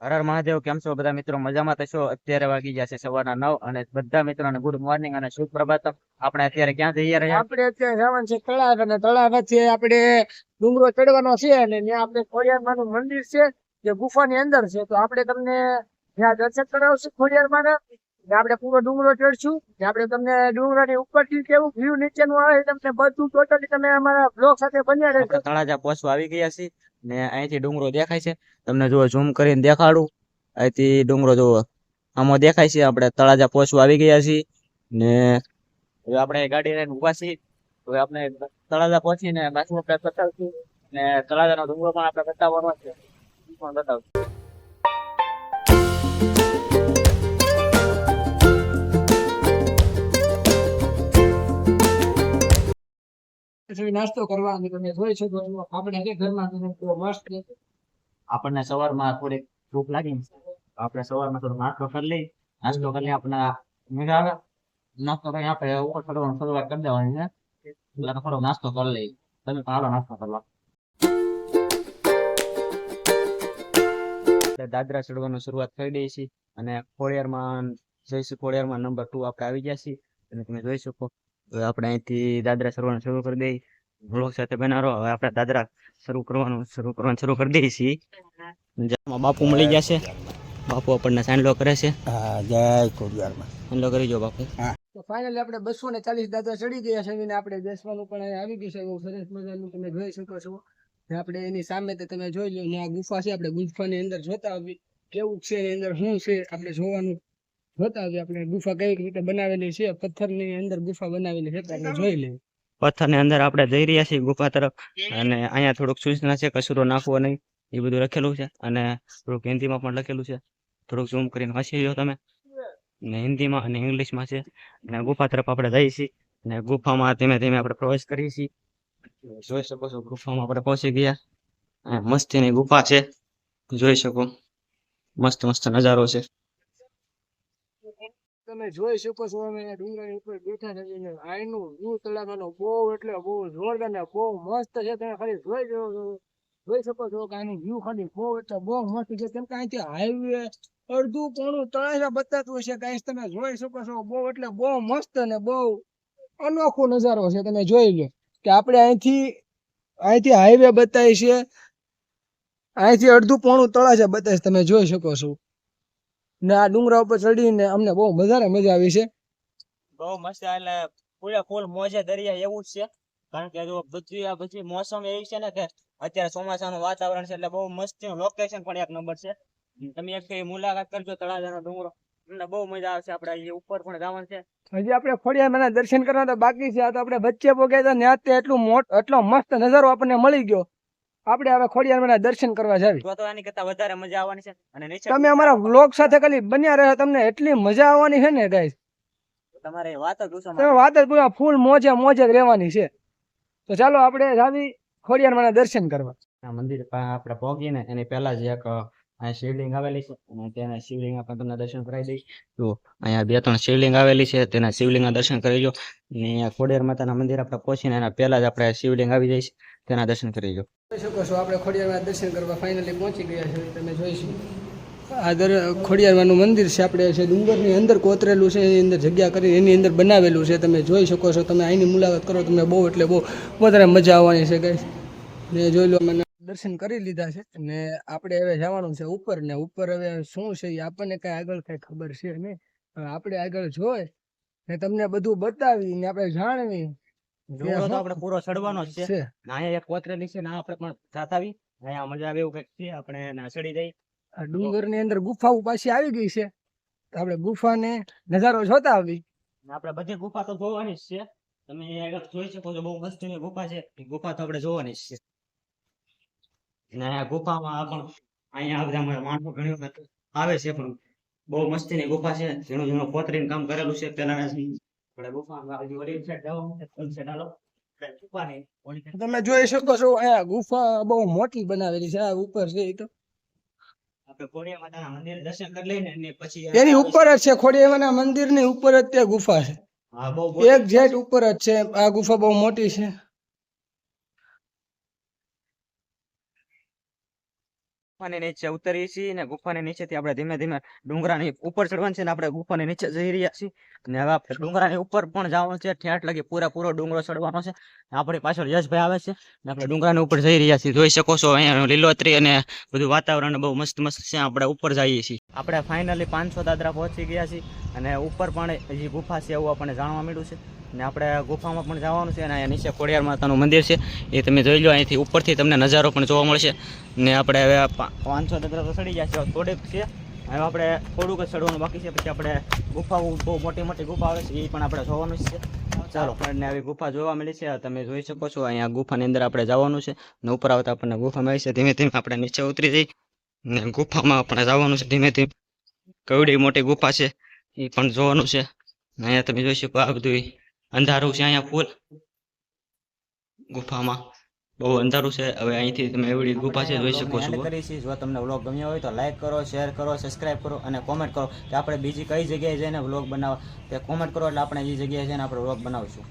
હર હર મહાદેવ, કેમ છો? બધા મિત્રો મજામાં થશો અત્યારે વાગી ગયા છે સવારના નવ અને બધા મિત્રોને ગુડ મોર્નિંગ અને શુભ પ્રભાત આપણે અત્યારે ક્યાં જઈએ રહ્યા આપણે અત્યારે જવાનું છે તળાવ અને તળાવ છે આપણે ડુંગરો ચડવાનો છે અને ત્યાં આપણે ખોડિયાર માનું મંદિર છે, જે ગુફાની અંદર છે. તો આપણે તમને ત્યાં દર્શન કરાવશું ખોડિયાર માના આપણે પૂરો ડુંગરો ચડશું ને આપણે તમને ડુંગરાની ઉપરથી કેવું વ્યૂ નીચેનું આવે તમને બધું ટોટલી તમે અમારા બ્લોગ સાથે બન્યા આપણે તળાજા પહોંચવા આવી ગયા છીએ ને અહીંથી ડુંગરો દેખાય છે. તમને જો ઝૂમ કરીને દેખાડું. અહીંથી ડુંગરો જોવો આમાં દેખાય છે, આપણે તળાજા પહોંચવા આવી ગયા છીએ ને હવે આપણે ગાડી લઈને ઊભા છીએ. હવે આપણે તળાજા પહોંચીને પાછું આપણે બતાવશું ને તળાજાનો ડુંગરો પણ આપણે બતાવવાનો છે. પણ બતાવશું. પછી નાસ્તો કરવા અને તમે જોઈ શકો છો. આપણે કે ઘરમાં તમે તો મસ્ત આપણને સવારમાં થોડીક ભૂખ લાગી આપણે સવારમાં થોડો નાસ્તો કરી લઈ નાસ્તો કરી આપણે મજા આવે. નાસ્તો કરી આપણે ઉપર ચડવાનું શરૂઆત કરી દેવાની છે. એટલે થોડો નાસ્તો કરી લઈ તમે પાડો નાસ્તો કરવા. દાદરા ચડવાનું શરૂઆત કરી દઈએ છીએ. અને ખોડિયારમાં જઈશું. ખોડિયારમાં નંબર ટુ આપણે આવી ગયા છીએ. અને તમે જોઈ શકો. હવે આપણે અહીંથી દાદરા સરવાનું શરૂ કરી દઈએ. વ્લોગ સાથે બનાવો હવે આપણે દાદરા શરૂ કરવાનું શરૂ કરવાનું શરૂ કરી દઈએ છીએ. બાપુ મળી ગયા છે. બાપુ આપણને સાંડલો કરે છે. હા જય ખોડિયારમાં. સાંડલો કરી જો બાપુ. તો ફાઇનલી આપણે બસો ને ચાલીસ દાદરા ચડી ગયા છે અને આપણે બેસવાનું પણ આવી ગયું છે. એવું સરસ મજાનું તમે જોઈ શકો છો. આપણે એની સામે તો તમે જોઈ લો ને આ ગુફા છે. આપણે ગુફાની અંદર જોતા આવી કેવું છે એની અંદર શું છે? આપણે જોવાનું. જોતા આવી આપણે ગુફા કેવી રીતે બનાવેલી છે પથ્થરની અંદર ગુફા બનાવેલી છે તો આપણે જોઈ લઈએ. પથ્થરની અંદર આપણે જઈ રહ્યા છીએ ગુફા તરફ અને અહીંયા થોડુંક સૂચના છે કચરો નાખવો નહીં એ બધું લખેલું છે અને થોડુંક હિન્દીમાં પણ લખેલું છે. થોડુંક ઝૂમ કરીને વાંચી લો તમે. ને હિન્દીમાં અને ઇંગ્લિશમાં છે. અને ગુફા તરફ આપણે જઈએ છીએ અને ગુફામાં ધીમે ધીમે આપણે પ્રવેશ કરીએ છીએ. જોઈ શકો છો ગુફામાં આપણે પહોંચી ગયા. અને મસ્તીની ગુફા છે. જોઈ શકો. મસ્ત મસ્ત નજારો છે. તમે જોઈ શકો છો અમે ડુંગરની ઉપર બેઠા છે અને આઈનું વ્યૂ તળાવવાનો બહુ એટલે બહુ જોરદાર ને બહુ મસ્ત છે. તમે ખાલી જોઈ જો- જોઈ શકો છો કે આનું વ્યૂ ખાલી બહુ એટલે બહુ મસ્ત છે. કેમ કે અહીંથી હાઈવે અડધું પોણું તળાજા બતાતું હશે કાંઈ તમે જોઈ શકો છો બહુ એટલે બહુ મસ્ત ને બહુ અનોખો નજારો છે. તમે જોઈ લો કે આપણે અહીંથી અહીંથી હાઈવે બતાય છે. અહીંથી અડધું પોણું તળાજા બતાવીશ તમે જોઈ શકો છો. ને આ ડુંગરા ઉપર ચડીને અમને બહુ વધારે મજા આવી છે. બહુ મસ્ત એટલે પૂરા ફૂલ મોજે દરિયા એવું જ છે. કારણ કે જો બધી આ બધી મોસમ એવી છે ને કે અત્યારે ચોમાસાનું વાતાવરણ છે એટલે બહુ મસ્ત લોકેશન પણ એક નંબર છે. તમે એક મુલાકાત કરજો તળાજાનો ડુંગરો. તમને બહુ મજા આવશે આપણે અહીંયા ઉપર પણ જવાનું છે. હજી આપણે ખોડિયાર દર્શન કરવા તો બાકી છે. આ તો આપણે વચ્ચે પોગ્યા હતા ત્યાં એટલું મોટ એટલો મસ્ત નજારો આપણને મળી ગયો. આપણે હવે ખોડિયાર દર્શન કરવા જાવી તો તો આની કરતા વધારે મજા આવવાની છે. અને તમે અમારા વ્લોગ સાથે ખાલી બન્યા રહે તમને એટલી મજા આવવાની છે ને ગાઈસ તમારે વાત જ પૂછો તમે વાત જ પૂરા ફૂલ મોજે મોજે જ રહેવાની છે. તો ચાલો આપણે જાવી ખોડિયાર દર્શન કરવા. આ મંદિર આપણે પહોંચીને એની પહેલા જ એક અહીંયા શિવલિંગ આવેલી છે અને તેના શિવલિંગ આપણે તમને દર્શન કરાવી દઈશ. તો અહીંયા બે ત્રણ શિવલિંગ આવેલી છે, તેના શિવલિંગના દર્શન કરી લો અને અહીંયા ખોડિયાર માતાના મંદિર આપણે પહોંચીને એના પહેલા જ આપણે શિવલિંગ આવી જઈશ, તેના દર્શન કરી લો જોઈ શકો છો, આપણે ખોડિયારમાં દર્શન કરવા ફાઇનલી પહોંચી ગયા છે તમે જોઈશું આ દર ખોડિયારમાંનું મંદિર છે, આપણે છે ડુંગરની અંદર કોતરેલું છે, એની અંદર જગ્યા કરી એની અંદર બનાવેલું છે, તમે જોઈ શકો છો. તમે અહીંની મુલાકાત કરો, તમને બહુ એટલે બહુ વધારે મજા આવવાની છે કઈ ને જોઈ લો, મને દર્શન કરી લીધા છે ને આપણે હવે જવાનું છે ઉપર ને ઉપર હવે શું છે એ આપણને કઈ આગળ કઈ ખબર છે નહીં. હવે આપણે આગળ જોઈ ને તમને બધું બતાવી ને આપણે જાણવી. ડુંગરો આપણે પૂરો ચડવાનો જ છે. અહીંયા એક કોતરેલી છે ના આપણે પણ જાત આવી. અહીંયા મજા આવે એવું કંઈક છે આપણે ના ચડી જઈ. આ ડુંગરની અંદર ગુફાઓ પાછી આવી ગઈ છે. તો આપણે ગુફાને નજારો જોતા આવી. ને આપણે બધી ગુફા તો જોવાની જ છે. તમે આગળ જોઈ શકો છો બહુ મસ્તીની ગુફા છે. ગુફા તો આપણે જોવાની જ છે. ને અહીંયા ગુફામાં આ પણ અહીંયા આ બધા માણસો ઘણી આવે છે પણ બહુ મસ્તીની ગુફા છે. ઝીણું ઝીણું કોતરીને કામ કરેલું છે. side તમે જોઈ શકો છો અહીંયા ગુફા બહુ મોટી બનાવેલી છે. આ ઉપર છે એ તો. એની ઉપર જ છે ખોડિયામાના મંદિરની ઉપર જ તે ગુફા છે. એક જેટ ઉપર જ છે. આ ગુફા બહુ મોટી છે. ગુફાની નીચે ઉતરીએ છીએ અને ગુફાની નીચેથી આપણે ધીમે ધીમે ડુંગરાની ઉપર ચડવાનું છે ને આપણે ગુફાની નીચે જઈ રહ્યા છીએ. અને હવે આપણે ડુંગરાની ઉપર પણ જવાનું છે. ઠેઠ લગી પૂરેપૂરો ડુંગરો ચડવાનો છે. આપણી પાછળ યશભાઈ આવે છે અને આપણે ડુંગરાની ઉપર જઈ રહ્યા છીએ. જોઈ શકો છો અહીંયા લીલોતરી અને બધું વાતાવરણ બહુ મસ્ત મસ્ત છે. આપણે ઉપર જઈએ છીએ. આપણે ફાઇનલી પાંચસો દાદરા પહોંચી ગયા છીએ. અને ઉપર પણ હજી ગુફા છે એવું આપણને જાણવા મળ્યું છે. અને આપણે ગુફામાં પણ જવાનું છે અને અહીંયા નીચે ખોડિયાર માતાનું મંદિર છે. એ તમે જોઈ લો, અહીંથી ઉપરથી તમને નજારો પણ જોવા મળશે. ને આપણે હવે પાંચસો દાદરા તો ગયા છે થોડીક છે. હવે આપણે થોડુંક જ ચડવાનું બાકી છે, પછી આપણે ગુફાઓ બહુ મોટી મોટી ગુફા આવે છે, એ પણ આપણે જોવાનું છે. ચાલો, આપણને આવી ગુફા જોવા મળી છે તમે જોઈ શકો છો, અહીંયા ગુફાની અંદર આપણે જવાનું છે. ને ઉપર આવતા આપણને ગુફા મળી છે, ધીમે ધીમે આપણે નીચે ઉતરી જઈ ને ગુફામાં આપણે જવાનું છે, ધીમે ધીમે. કવડી મોટી ગુફા છે, એ પણ જોવાનું છે. અહીંયા તમે જોઈ શકો આ બધું અંધારું છે અહીંયા ફૂલ. ગુફામાં. બહુ અંધારું છે. હવે અહીંથી તમે એવડી ગુફા છે જોઈ શકો છો. જો તમને વ્લોગ ગમ્યો હોય તો લાઈક કરો શેર કરો સબસ્ક્રાઇબ કરો અને કોમેન્ટ કરો કે આપણે બીજી કઈ જગ્યાએ જઈને વ્લોગ બનાવવા. તે કોમેન્ટ કરો એટલે આપણે એ જગ્યાએ જઈને આપણે વ્લોગ બનાવીશું.